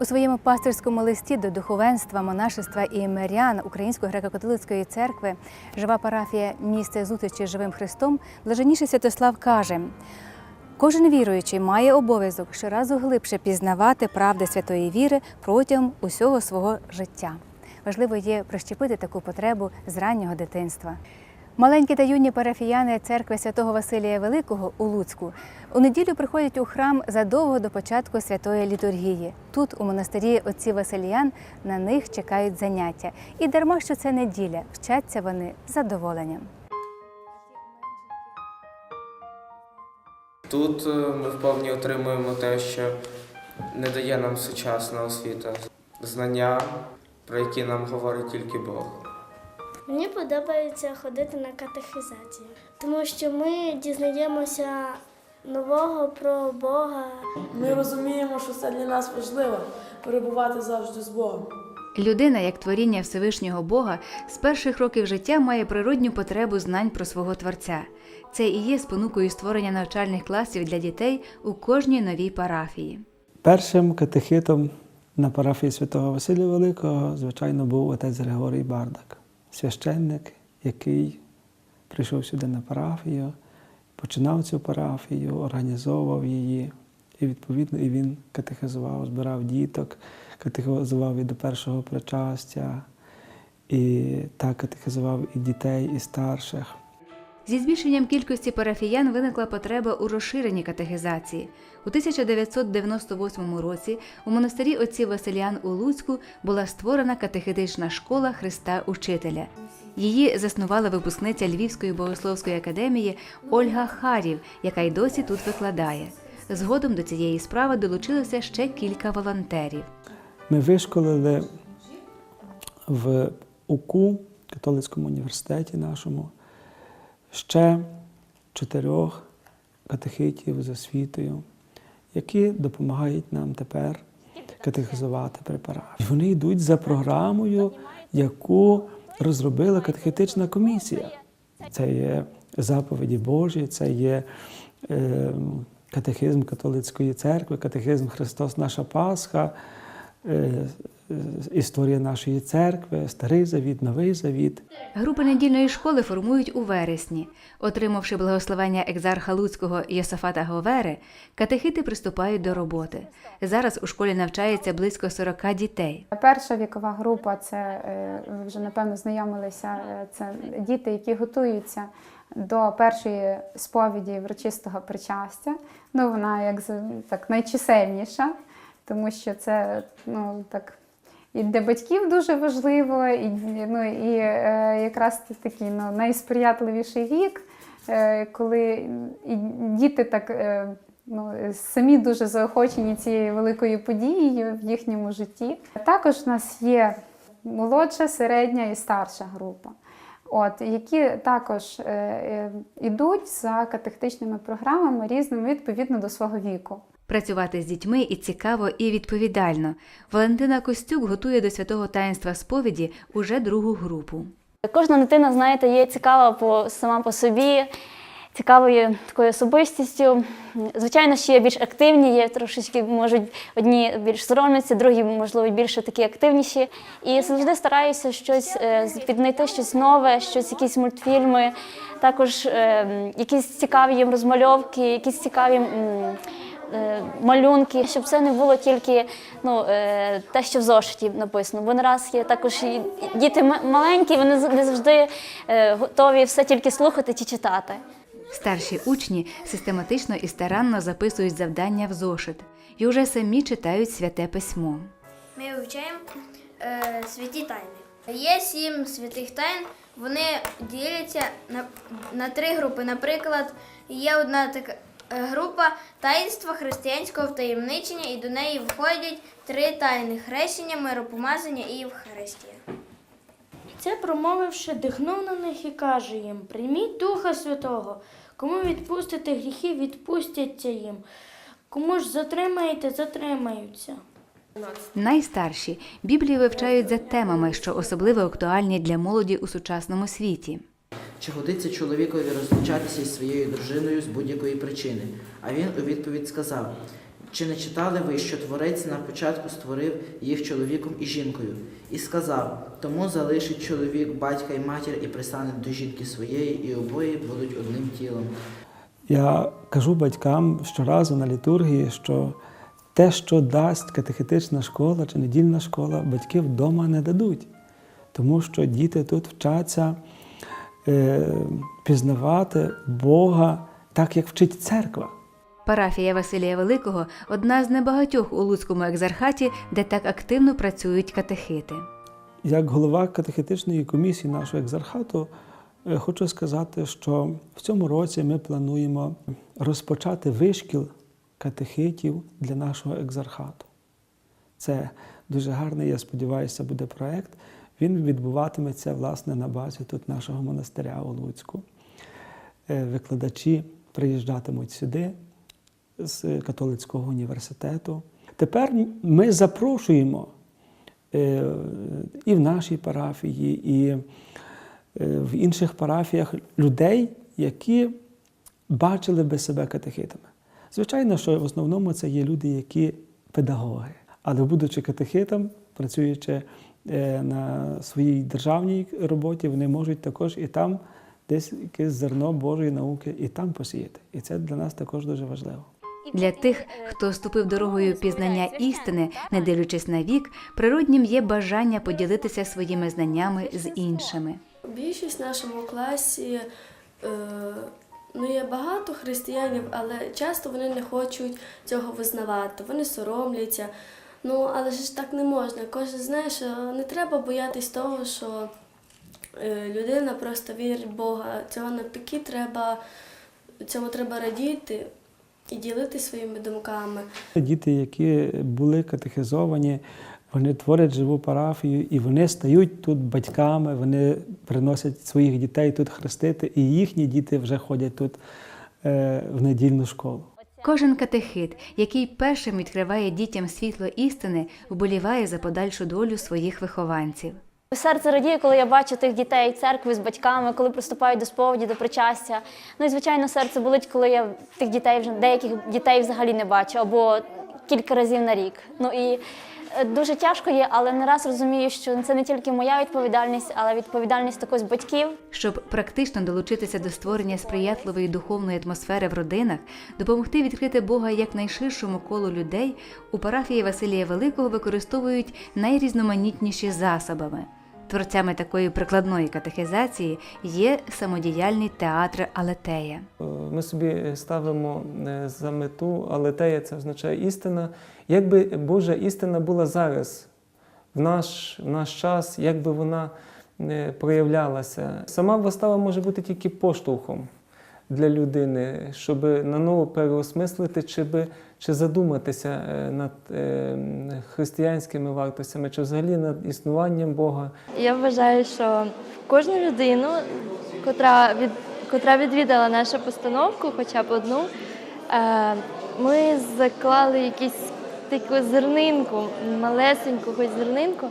У своєму пастирському листі до духовенства, монашества і мирян Української греко-католицької церкви жива парафія місце зустрічі з живим Христом Блаженніший Святослав каже: кожен віруючий має обов'язок щоразу глибше пізнавати правди святої віри протягом усього свого життя. Важливо є прищепити таку потребу з раннього дитинства. Маленькі та юні парафіяни церкви святого Василія Великого у Луцьку у неділю приходять у храм задовго до початку святої літургії. Тут, у монастирі отців Василіян, на них чекають заняття. І дарма, що це неділя, вчаться вони з задоволенням. Тут е, ми вповні отримуємо те, що не дає нам сучасна освіта, знання, про які нам говорить тільки Бог. Мені подобається ходити на катехізацію, тому що ми дізнаємося нового про Бога. Ми розуміємо, що це для нас важливо перебувати завжди з Богом. Людина, як творіння Всевишнього Бога, з перших років життя має природню потребу знань про свого Творця. Це і є спонукою створення навчальних класів для дітей у кожній новій парафії. Першим катехитом на парафії святого Василія Великого, звичайно, був отець Григорій Бардак, священник, який прийшов сюди на парафію, починав цю парафію, організовував її. І відповідно і він катехизував, збирав діток, катехизував і до першого причастя, і так катехизував і дітей, і старших. Зі збільшенням кількості парафіян виникла потреба у розширенні катехизації. У 1998 році у монастирі отців Василіан у Луцьку була створена катехетична школа Христа Учителя. Її заснувала випускниця Львівської богословської академії Ольга Харів, яка й досі тут викладає. Згодом до цієї справи долучилося ще кілька волонтерів. Ми вишколили в УКУ, католицькому університеті нашому, ще чотирьох катехитів з освітою, які допомагають нам тепер катехизувати при парафії. Вони йдуть за програмою, яку розробила катехетична комісія. Це є заповіді Божі, це є е, катехизм католицької церкви, катехизм Христос наша Пасха, е, історія нашої церкви, Старий Завіт, Новий Завіт. Групи недільної школи формують у вересні. Отримавши благословення екзарха Луцького Йосафата Говери, катехити приступають до роботи. Зараз у школі навчається близько 40 дітей. Перша вікова група це е, ви вже напевно знайомилися. е, Це діти, які готуються до першої сповіді врочистого причастя. Ну, вона як з- так найчисельніша, тому що це ну так. І для батьків дуже важливо, і, ну, і е, якраз такий ну, найсприятливіший вік, е, коли і діти так е, ну, самі дуже заохочені цією великою подією в їхньому житті. Також в нас є молодша, середня і старша група. От, які також е, е, ідуть за катехтичними програмами різними відповідно до свого віку. Працювати з дітьми і цікаво, і відповідально. Валентина Костюк готує до святого таїнства сповіді уже другу групу. Кожна дитина, знаєте, є цікава по сама по собі, цікавою такою особистістю. Звичайно, ще є більш активні, є трошечки можуть одні більш соромляться, другі, можливо, більше такі активніші. І завжди стараюся щось е, піднайти щось нове, щось, якісь мультфільми, також е, якісь цікаві їм розмальовки, якісь цікаві. Е, Малюнки, щоб це не було тільки ну, е, те, що в зошиті написано. Бо не раз є також і діти маленькі, вони не завжди е, готові все тільки слухати чи читати. Старші учні систематично і старанно записують завдання в зошит і уже самі читають святе письмо. Ми вивчаємо е, святі тайни. Є сім святих тайн. Вони діляться на, на три групи. Наприклад, є одна така група таїнства християнського втаємничення, і до неї входять три тайни хрещення, миропомазання і Євхаристія. Це промовивши, дихнув на них і каже їм: Прийміть Духа Святого, кому відпустите гріхи, відпустяться їм, кому ж затримаєте, затримаються. Найстарші Біблію вивчають за темами, що особливо актуальні для молоді у сучасному світі. Чи годиться чоловікові розлучатися із своєю дружиною з будь-якої причини? А він у відповідь сказав: Чи не читали ви, що Творець на початку створив їх чоловіком і жінкою, і сказав: тому залишить чоловік батька і матір і пристане до жінки своєї, і обоє будуть одним тілом. Я кажу батькам щоразу на літургії, що те, що дасть катехетична школа чи недільна школа, батьки вдома не дадуть, тому що діти тут вчаться пізнавати Бога так, як вчить церква. Парафія Василія Великого одна з небагатьох у Луцькому екзархаті, де так активно працюють катехити. Як голова катехетичної комісії нашого екзархату, е, хочу сказати, що в цьому році ми плануємо розпочати вишкіл катехитів для нашого екзархату. Це дуже гарний, я сподіваюся, буде проєкт. Він відбуватиметься власне на базі тут нашого монастиря у Луцьку. Е, Викладачі приїжджатимуть сюди з католицького університету. Тепер ми запрошуємо е, і в нашій парафії, і е, в інших парафіях людей, які бачили би себе катехитами. Звичайно, що в основному це є люди, які педагоги, але будучи катехитом, працюючи на своїй державній роботі, вони можуть також і там десь якесь зерно Божої науки і там посіяти. І це для нас також дуже важливо. Для тих, хто ступив дорогою пізнання істини, не дивлячись на вік, природнім є бажання поділитися своїми знаннями з іншими. Більшість в нашому класі е, ну, є багато християнів, але часто вони не хочуть цього визнавати, вони соромляться. Ну, але ж так не можна. Кожен знає, що не треба боятись того, що е, людина просто вірить в Бога. Цього навпаки треба, цьому треба радіти і ділитися своїми думками. Діти, які були катехизовані, вони творять живу парафію, і вони стають тут батьками, вони приносять своїх дітей тут хрестити, і їхні діти вже ходять тут е, в недільну школу. Кожен катехит, який першим відкриває дітям світло істини, вболіває за подальшу долю своїх вихованців. Серце радіє, коли я бачу тих дітей церкви з батьками, коли приступають до сповіді, до причастя. Ну і звичайно, серце болить, коли я тих дітей вже деяких дітей взагалі не бачу або кілька разів на рік. Ну і дуже тяжко є, але не раз розумію, що це не тільки моя відповідальність, але відповідальність також батьків. Щоб практично долучитися до створення сприятливої духовної атмосфери в родинах, допомогти відкрити Бога якнайширшому колу людей, у парафії Василія Великого використовують найрізноманітніші засобами. Творцями такої прикладної катехізації є самодіяльний театр Алетея. Е, Ми собі ставимо е, за мету, алетея це означає істина. Якби Божа істина була зараз, в наш, в наш час, якби вона не проявлялася. Сама вистава може бути тільки поштовхом для людини, щоб наново переосмислити, чи, би, чи задуматися е, над е, християнськими вартостями, чи взагалі над існуванням Бога. Я вважаю, що кожну людину, котра, від, котра відвідала нашу постановку, хоча б одну, е, ми заклали якусь таку зернинку, малесеньку хоч зернинку,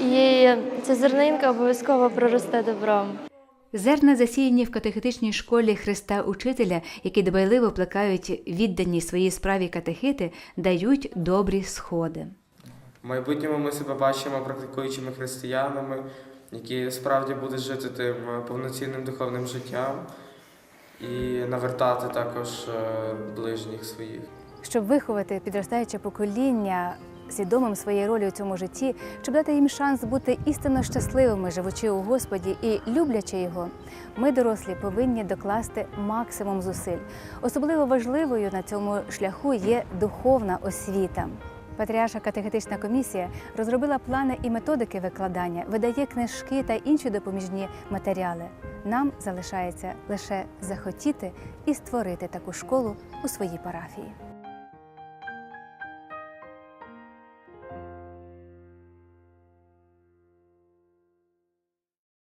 і ця зернинка обов'язково проросте добром. Зерна засіяні в катехетичній школі Христа Учителя, які дбайливо плекають віддані своїй справі катехити, дають добрі сходи. В майбутньому ми себе бачимо практикуючими християнами, які справді будуть жити тим е, повноцінним духовним життям і навертати також е, ближніх своїх. Щоб виховати підростаюче покоління свідомим своєї ролі у цьому житті, щоб дати їм шанс бути істинно щасливими, живучи у Господі і люблячи його, ми, дорослі, повинні докласти максимум зусиль. Особливо важливою на цьому шляху є духовна освіта. Патріарша катехетична комісія розробила плани і методики викладання, видає книжки та інші допоміжні матеріали. Нам залишається лише захотіти і створити таку школу у своїй парафії.